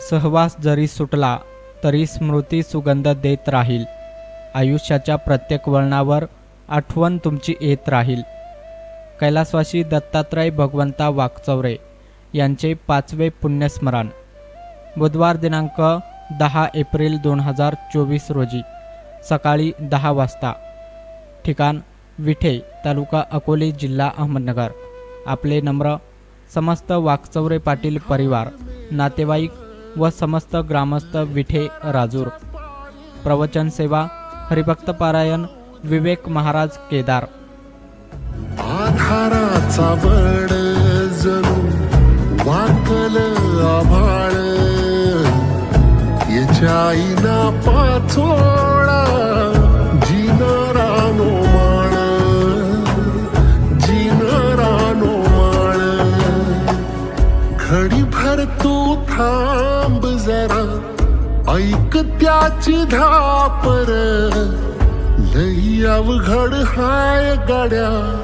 सहवास जरी सुटला तरी स्मृती सुगंध देत राहील. आयुष्याच्या प्रत्येक वळणावर आठवण तुमची येत राहील. कैलासवासी दत्तात्रय भगवंता वाकचौरे यांचे पाचवे पुण्यस्मरण. बुधवार दिनांक दहा एप्रिल दोन हजार चोवीस रोजी सकाळी दहा वाजता. ठिकाण विठे तालुका अकोले जिल्हा अहमदनगर. आपले नम्र समस्त वाकचौरे पाटील परिवार नातेवाईक व समस्त ग्रामस्थ विठे राजूर. प्रवचन सेवा हरिभक्त पारायण विवेक महाराज केदार. आधाराचा बड जणू वाकल आभाळ. याच्या आईना पाचोळा जिनरानो माळ. जिनरानो माळ. घडी तू थांब जरा. ऐक त्याची धापर. लई अवघड हाय गड्या.